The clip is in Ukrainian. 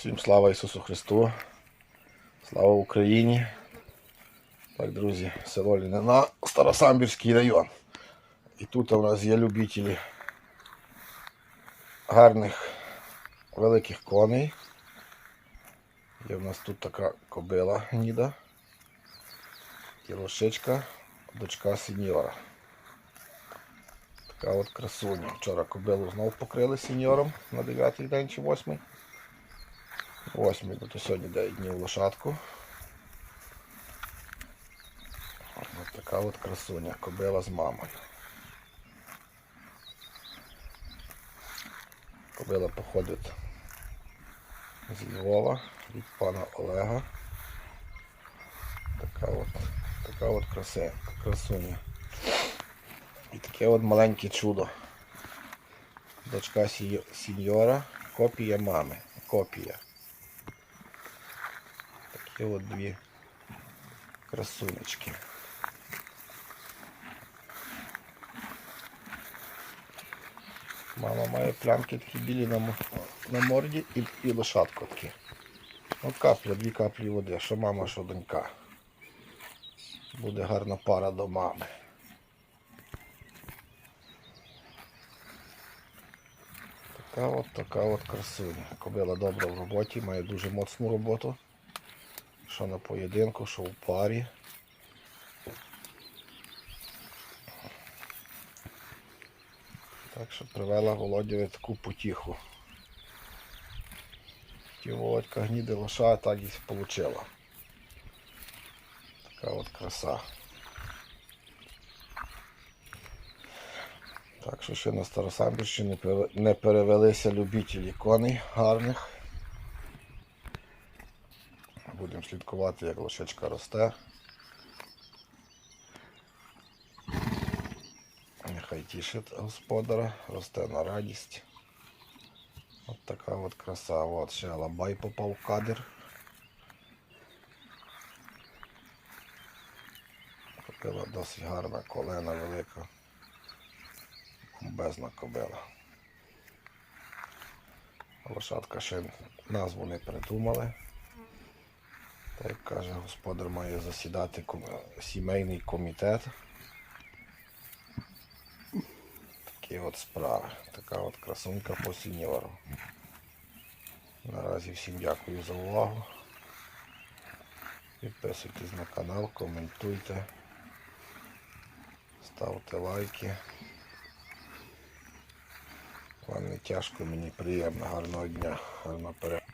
Всім слава Ісусу Христу. Слава Україні. Так, друзі, село Лінина, Старосамбірський район. І тут у нас є любителі гарних великих коней. Є в нас тут така кобила гніда. І лошичка, дочка сеньора. Така от красуня. Вчора кобилу знов покрили сеньором на 9 день чи 8. Восьмий, бо то сьогодні 9 днів лошадку. Ось така от красуня, кобила з мамою. Кобила походить з Львова від пана Олега. Така от, така от красе, красуня. І таке от маленьке чудо. Дочка сі- сеньора, копія мами. Копія. Такі от дві красунечки. Мама має плямки такі білі на, на морді і, і лошадку такі. Ну, капля, дві каплі води, що мама, що донька. Буде гарна пара до мами. Така от така от красуня. Кобила добра в роботі, має дуже моцну роботу. Що на поєдинку, що в парі. Так що привела Володєві таку потіху. Ті Володька гніде лоша, так і отримала. Така от краса. Так що ще на Старосамбірщині не не перевелися любителі коней гарних. Будемо слідкувати, як лошечка росте. Нехай тішить господара, росте на радість. От така от краса. От ще алабай попав в кадр. Кобила досить гарна, колена велика. Безна кобила. Лошадка ще назву не придумали. Як каже, господар має засідати сімейний комітет. Такі от справи. Така от красунька по сеньору. Наразі всім дякую за увагу. Підписуйтесь на канал, коментуйте, ставте лайки. Вам не тяжко, мені приємно. Гарного дня, гарного перегляду.